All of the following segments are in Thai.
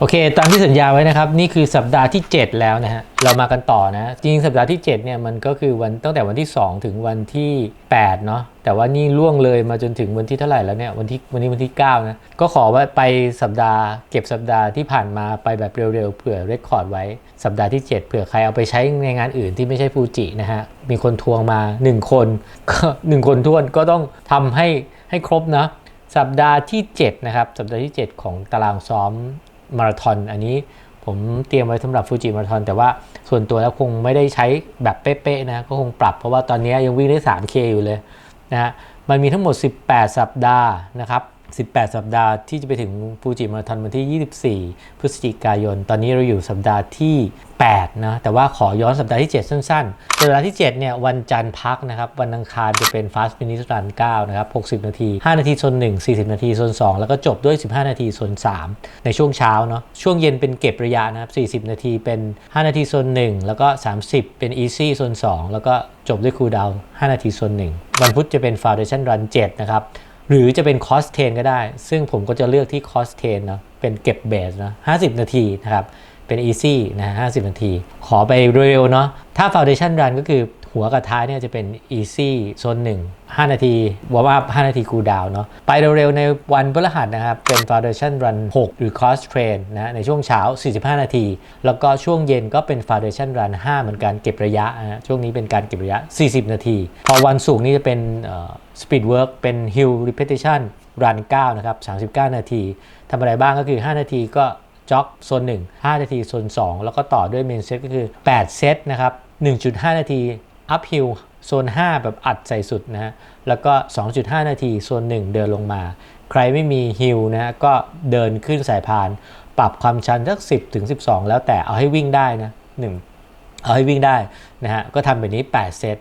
โอเค ตามที่สัญญาไว้นะครับ นี่คือสัปดาห์ที่ 7 แล้วนะฮะ เรามากันต่อนะ จริงสัปดาห์ที่ 7 เนี่ยมันก็คือวันตั้งแต่วันที่ 2 ถึงวันที่ 8 เนาะแต่ว่านี่ล่วงเลยมาจนถึงวันที่เท่าไหร่แล้วเนี่ยวันที่วันนี้วันที่ 9 นะ ก็ขอว่าไปสัปดาห์ เก็บสัปดาห์ที่ผ่านมาไปแบบเร็วๆเผื่อเรคคอร์ดไว้ สัปดาห์ที่ 7 เผื่อใครเอาไปใช้ในงานอื่นที่ไม่ใช่ฟูจินะฮะมีคนทวงมา 1 คนก็1คนทวนก็ต้องทำให้ให้ครบนะสัปดาห์ที่ 7 นะครับ สัปดาห์ที่ 7 ของตารางซ้อม มาราธอนอันนี้ผมเตรียมไว้สำหรับฟูจิมาราธอนแต่ว่าส่วนตัวแล้วคงไม่ได้ใช้แบบเป๊ะๆนะก็คงปรับเพราะว่าตอนนี้ยังวิ่งได้ 3K อยู่เลยนะฮะมันมีทั้งหมด 18 สัปดาห์นะครับ 18 สัปดาห์ที่จะไปถึงฟูจิมาราธอนวันที่ 24 พฤศจิกายน ตอนนี้เราอยู่สัปดาห์ที่ 8 นะ แต่ว่าขอย้อนสัปดาห์ที่ 7 สั้นๆ สัปดาห์ที่ 7 เนี่ย วันจันทร์พักนะครับ วันอังคารจะเป็น Fast Finish Run 9 นะครับ 60 นาที 5 นาทีโซน1 40 นาทีโซน2 แล้วก็จบด้วย 15 นาทีโซน3 ในช่วงเช้าเนาะ ช่วงเย็นเป็นเก็บระยะนะครับ 40 นาทีเป็น 5 นาทีโซน1 แล้วก็ 30 เป็น Easy โซน2 แล้วก็จบด้วย Cool Down 5นาทีโซน1 วันพุธจะเป็น Foundation Run 7 นะครับ หรือจะเป็นคอสเทนก็ได้ ซึ่งผมก็จะเลือกที่คอสเทนเนาะเป็นเก็บเบสนะ50 นาทีนะครับ เป็น easy นะ50 นาที ขอไปเร็วๆเนาะถ้า foundation run ก็คือ หัวกับท้ายเนี่ยจะเป็น easy โซน1 5 นาทีวอร์มอัพ5นาที cool down เนาะไปเร็วๆ ในวันพฤหัสนะครับ เป็น foundation run 6 หรือ cross train นะในช่วงเช้า 45 นาที แล้วก็ช่วงเย็นก็เป็น foundation run 5 เหมือนกันเก็บระยะนะช่วงนี้เป็นการเก็บระยะ 40 นาที พอวันศุกร์นี่จะเป็น speed work เป็น hill repetition run 9นะครับ 39 นาทีทำอะไรบ้างก็คือ 5 นาทีก็จ็อกโซน1 5 นาทีโซน2 แล้วก็ต่อด้วยเมนเซตก็คือ 8 เซตนะครับ 1.5 นาที อัพฮิลโซน 5 แบบอัดใส่สุดนะฮะ แล้วก็ 2.5 นาทีโซน 1 เดินลงมา ใครไม่มีฮิลนะฮะ ก็เดินขึ้นสายพาน ปรับความชันสัก 10ถึง12 แล้วแต่เอาให้วิ่งได้นะ1เอาให้วิ่งได้นะฮะ ก็ทำแบบนี้ 8 เซต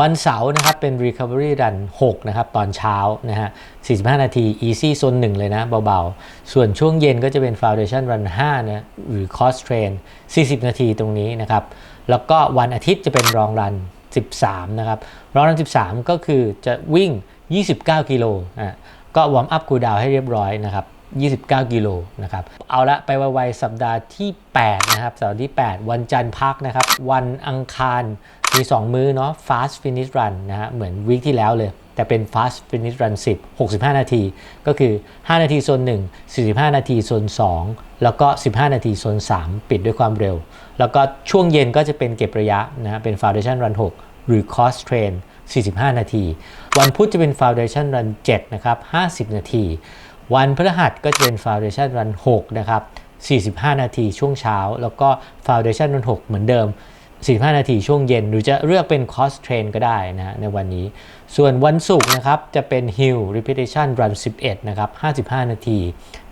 วันเสาร์นะครับเป็น Recovery Run 6 นะครับ ตอนเช้านะฮะ 45 นาที Easy โซน1เลยนะ เบา ๆ ส่วนช่วงเย็นก็จะเป็น Foundation Run 5นะหรือ Cross Train 40 นาทีตรงนี้นะครับ แล้วก็วันอาทิตย์จะเป็น Long Run 13 นะครับ Long Run 13 ก็คือจะวิ่ง 29 กิโลอะก็วอร์มอัพคูลดาวให้เรียบร้อยนะครับ 29 กิโลนะครับ เอาละไปไวๆสัปดาห์ที่ 8 นะครับ สัปดาห์ที่ 8 วันจันทร์พักนะครับ วันอังคารมี 2 มื้อเนาะ fast finish run นะฮะ เหมือนวีคที่แล้วเลย แต่เป็น fast finish run 10 65 นาที ก็คือ 5 นาทีโซน1 45 นาทีโซน2 แล้วก็ 15 นาทีโซน3 ปิดด้วยความเร็ว แล้วก็ช่วงเย็นก็จะเป็นเก็บระยะนะฮะ เป็น foundation run 6 หรือ cross train 45 นาที วันพุธจะเป็น foundation run 7 นะครับ 50 นาที วันพฤหัสก็จะเป็น Foundation Run 6นะครับ 45 นาทีช่วงเช้า แล้วก็ Foundation Run 6เหมือนเดิม 45 นาทีช่วงเย็น หรือจะเลือกเป็น Cross Train ก็ได้นะในวันนี้ ส่วนวันศุกร์นะครับ จะเป็น Hill Repetition Run 11 นะครับ 55 นาที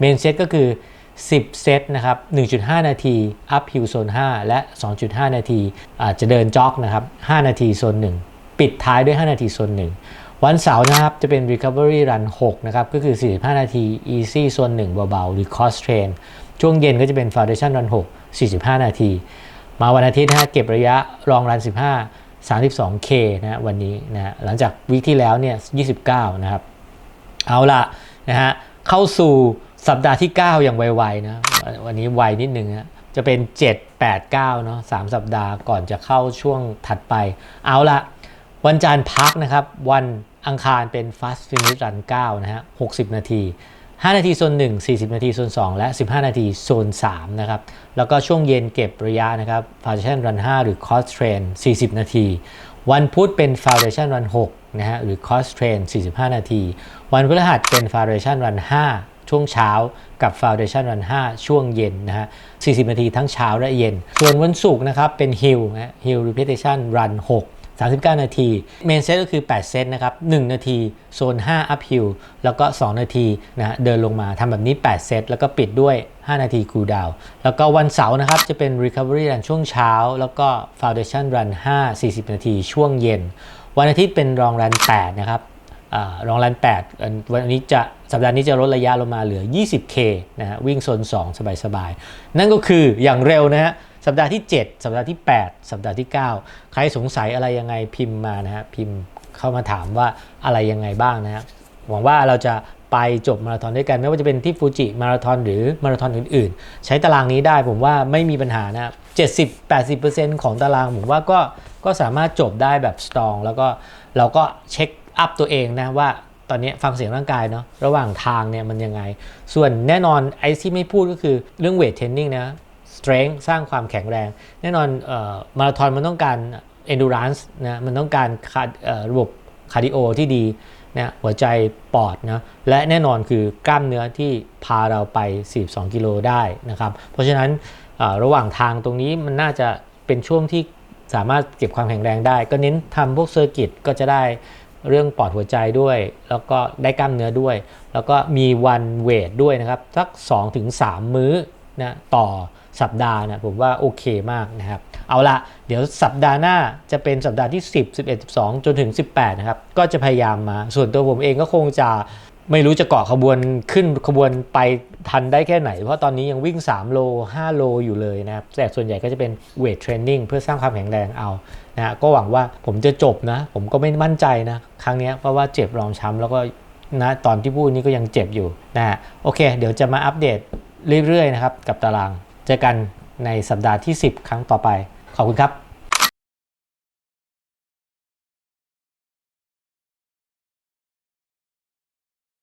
Main Set ก็คือ 10 เซตนะครับ 1.5 นาที Up Hill Zone 5 และ 2.5 นาทีอาจจะเดินจ็อกนะครับ 5 นาทีโซน1 ปิดท้ายด้วย 5 นาทีโซน1 วันเสาร์นะครับ จะเป็น Recovery Run 6 นะครับ ก็คือ 45 นาที Easy ส่วน1เบาๆ หรือ Cross Train ช่วงเย็นก็จะเป็น Foundation Run 6 45 นาที มาวันอาทิตย์นะเก็บระยะรองรัน 15 32K นะฮะวันนี้นะหลังจากวีคที่แล้วเนี่ย 29 นะครับ เอาละนะฮะเข้าสู่สัปดาห์ที่ 9 อย่างไวๆนะวันนี้ไวนิดนึงนะจะเป็น 7 8 9เนาะ3สัปดาห์ก่อนจะเข้าช่วงถัดไป เอาละวันจันทร์พักนะครับ วัน อังคารเป็น Fast Finish Run 9นะฮะ60 นาที 5 นาทีโซน1 40 นาทีโซน2 และ 15 นาทีโซน3นะครับ แล้วก็ช่วงเย็นเก็บระยะนะครับ Foundation Run 5 หรือ Cross Train 40 นาที วันพุธเป็น Foundation Run 6นะฮะหรือ Cross Train 45 นาที วันพฤหัสเป็น Foundation Run 5ช่วงเช้ากับ Foundation Run 5 ช่วงเย็นนะฮะ 40 นาทีทั้งเช้าและเย็น ส่วนวันศุกร์นะครับ เป็น Hill นะ Hill Repetition Run 6 39 นาทีเมนเซตก็คือ 8 เซตนะครับ 1 นาทีโซน 5 อัพฮิลแล้วก็ 2 นาทีนะเดินลงมาทำแบบนี้ 8 เซต แล้วก็ปิดด้วย 5 นาทีคูลดาวแล้วก็วันเสาร์นะครับ จะเป็น Recovery Run ช่วงเช้า แล้วก็ Foundation Run 5 40 นาทีช่วงเย็น วันอาทิตย์เป็นรองรัน 8 นะครับรองรัน 8 วันนี้จะสัปดาห์นี้จะลดระยะลงมาเหลือ 20K นะฮะวิ่งโซน 2 สบายๆ นั่นก็คืออย่างเร็วนะฮะ สัปดาห์ที่ 7 สัปดาห์ที่ 8 สัปดาห์ที่ 9 ใครสงสัยอะไรยังไงพิมพ์มานะฮะพิมพ์เข้ามาถามว่าอะไรยังไงบ้างนะฮะหวังว่าเราจะไปจบมาราธอนด้วยกัน ไม่ว่าจะเป็นที่ฟูจิมาราธอนหรือมาราธอนอื่นๆ ใช้ตารางนี้ได้ผมว่าไม่มีปัญหานะครับ70-80%ของตารางผมว่าก็ก็สามารถจบได้แบบสตรองแล้วก็เราก็เช็คอัพตัวเองนะว่าตอนนี้ฟังเสียงร่างกายเนาะระหว่างทางเนี่ยมันยังไง ส่วนแน่นอนไอ้ที่ไม่พูดก็คือเรื่องเวทเทรนนิ่งนะ strength สร้างความแข็งแรง แน่นอนออมาราธอนมันต้องการ endurance นะมันต้องการระบบคาร์ดิโอที่ดีนะหัวใจปอดนะและแน่นอนคือกล้ามเนื้อที่พาเราไป 42 กิโลได้นะครับ เพราะฉะนั้นระหว่างทางตรงนี้มันน่าจะเป็นช่วงที่สามารถเก็บความแข็งแรงได้ ก็เน้นทำพวกเซอร์กิตก็จะได้เรื่องปอดหัวใจด้วย แล้วก็ได้กล้ามเนื้อด้วย แล้วก็มีวันเวทด้วยนะครับ สัก 2-3 มื้อนะต่อ สัปดาห์นะผมว่าโอเคมากนะครับ เอาละเดี๋ยวสัปดาห์หน้าจะเป็นสัปดาห์ที่ 10 11 12 จนถึง 18 นะครับ ก็จะพยายามมา ส่วนตัวผมเองก็คงจะไม่รู้จะเกาะขบวนขึ้นขบวนไปทันได้แค่ไหน เพราะตอนนี้ยังวิ่ง 3 โล 5 โลอยู่เลยนะครับแต่ส่วนใหญ่ก็จะเป็นเวทเทรนนิ่งเพื่อสร้างความแข็งแรงเอานะฮะก็หวังว่าผมจะจบนะ ผมก็ไม่มั่นใจนะ ครั้งนี้เพราะว่าเจ็บรองช้ำแล้วก็นะตอนที่พูดนี้ก็ยังเจ็บอยู่นะฮะโอเค เดี๋ยวจะมาอัปเดตเรื่อยๆนะครับกับตาราง เจอกันในสัปดาห์ที่ 10 ครั้งต่อไป ขอบคุณครับ